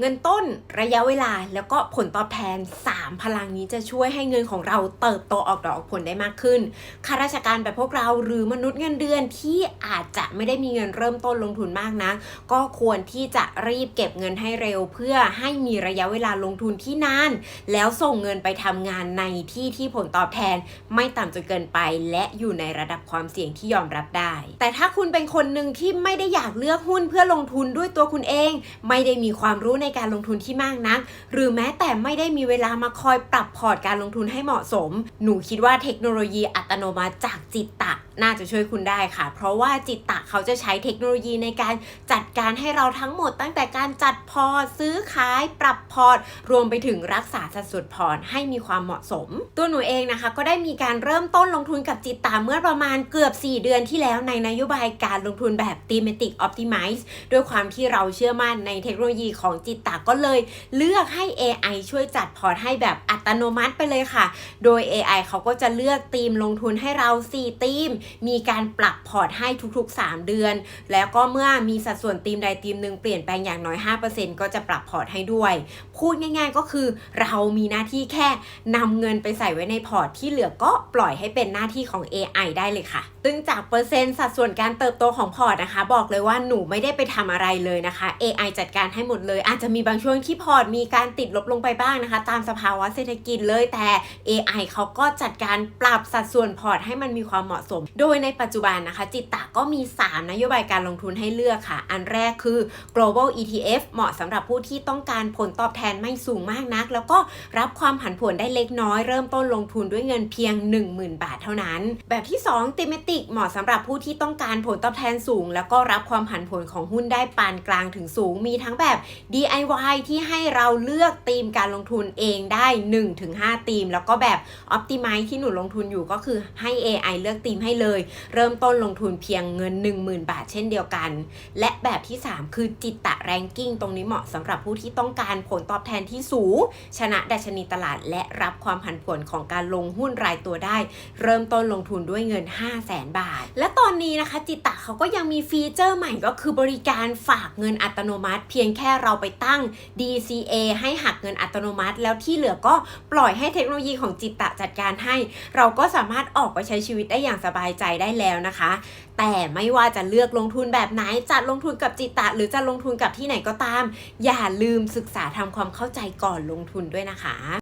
เงินต้นระยะเวลาแล้วก็ผลตอบแทน 3 พลังนี้จะช่วยให้เงินของเราเติบโตออกดอกออกผลได้มากขึ้นข้าราชการแบบพวกเราหรือมนุษย์เงินเดือนที่อาจจะไม่ได้มีเงินเริ่มต้นลงทุนมากนะก็ควรที่จะรีบเก็บเงินให้เร็ว เพื่อให้มีระยะเวลาลงทุนที่นาน แล้วส่งเงินไปทำงานในที่ที่ผลตอบแทนไม่ต่ำจนเกินไป และอยู่ในระดับความเสี่ยงที่ยอมรับได้ แต่ถ้าคุณเป็นคนหนึ่งที่ไม่ได้อยากเลือกหุ้นเพื่อลงทุนด้วยตัวคุณเอง ไม่ได้มีความรู้ในการลงทุนที่มากนัก หรือแม้แต่ไม่ได้มีเวลามาคอยปรับพอร์ตการลงทุนให้เหมาะสม หนูคิดว่าเทคโนโลยีอัตโนมัติจากจิตตะ น่าจะช่วยคุณได้ค่ะ เพราะว่าจิตตะเขาจะใช้เทคโนโลยีในการจัดการให้เราทั้งหมด ตั้งแต่การจัดพอร์ตซื้อขายปรับพอร์ตรวมไปถึงรักษาสัดส่วนพอร์ตให้มีความเหมาะสม ตัวหนูเองนะคะ ก็ได้มีการเริ่มต้นลงทุนกับจิตตาเมื่อประมาณเกือบ 4 เดือนที่แล้วในนโยบายการลงทุนแบบ thematic optimize ด้วยความที่เราเชื่อมั่นในเทคโนโลยีของจิตตาก็เลย เลือกให้ AI ช่วยจัดพอร์ตให้แบบอัตโนมัติไปเลยค่ะ โดย AI เขาก็จะเลือกธีมลงทุนให้เรา 4 ธีมมีการปรับพอร์ตให้ทุกๆ 3 เดือน แล้วก็เมื่อมีสัดส่วนธีมใดธีมหนึ่งเปลี่ยนแปลงอย่างน้อย 5%ก็จะปรับพอร์ตให้ด้วย พูดง่ายๆก็คือเรามีหน้าที่แค่นำเงินไปใส่ไว้ในพอร์ตที่เหลือก็ปล่อยให้เป็นหน้าที่ของ AI ได้เลยค่ะซึ่งจากเปอร์เซ็นต์สัดส่วนการเติบโตของพอร์ตนะคะ บอกเลยว่าหนูไม่ได้ไปทำอะไรเลยนะคะ AI จัดการให้หมดเลย อาจจะมีบางช่วงที่พอร์ตมีการติดลบลงไปบ้างนะคะ ตามสภาวะเศรษฐกิจเลยแต่ AI เขาก็จัดการปรับสัดส่วนพอร์ตให้มันมีความเหมาะสมโดยในปัจจุบันนะคะ จิตตะก็มี 3 นโยบายการลงทุนให้เลือกค่ะ อันแรกคือ global ETF เหมาะสำหรับผู้ที่ต้องการผลตอบแทนไม่สูงมากนัก แล้วก็รับความผันผวนได้เล็กน้อย เริ่มต้นลงทุนด้วยเงินเพียง 10,000 บาทเท่านั้น แบบที่ 2 thematic เหมาะสำหรับผู้ที่ต้องการผลตอบแทนสูง แล้วก็รับความผันผวนของหุ้นได้ปานกลางถึงสูง มีทั้งแบบ DIY ที่ให้เราเลือกธีมการลงทุนเองได้ 1-5ธีม แล้วก็แบบ Optimize ที่หนูลงทุนอยู่ก็คือให้ AI เลือกธีมให้เลยเริ่มต้นลงทุนเพียงเงิน 10,000 บาทเช่นเดียวกัน และแบบที่ 3 คือจิตตะแรงกิ้งตรงนี้เหมาะสำหรับผู้ที่ต้องการผลตอบแทนที่สูง ชนะดัชนีตลาด และรับความผันผวนของการลงหุ้นรายตัวได้ เริ่มต้นลงทุนด้วยเงิน 5 0 0แสนบาท และตอนนี้นะคะ จิตตะเขาก็ยังมีฟีเจอร์ใหม่ก็คือบริการฝากเงินอัตโนมัติ เพียงแค่เราไปตั้ง DCA ให้หักเงินอัตโนมัติ แล้วที่เหลือก็ปล่อยให้เทคโนโลยีของจิตตะจัดการให้ เราก็สามารถออกไปใช้ชีวิตได้อย่างสบายายใจได้แล้วนะคะ แต่ไม่ว่าจะเลือกลงทุนแบบไหนจะลงทุนกับจิตตะ หรือจะลงทุนกับที่ไหนก็ตาม อย่าลืมศึกษาทำความเข้าใจก่อนลงทุนด้วยนะคะ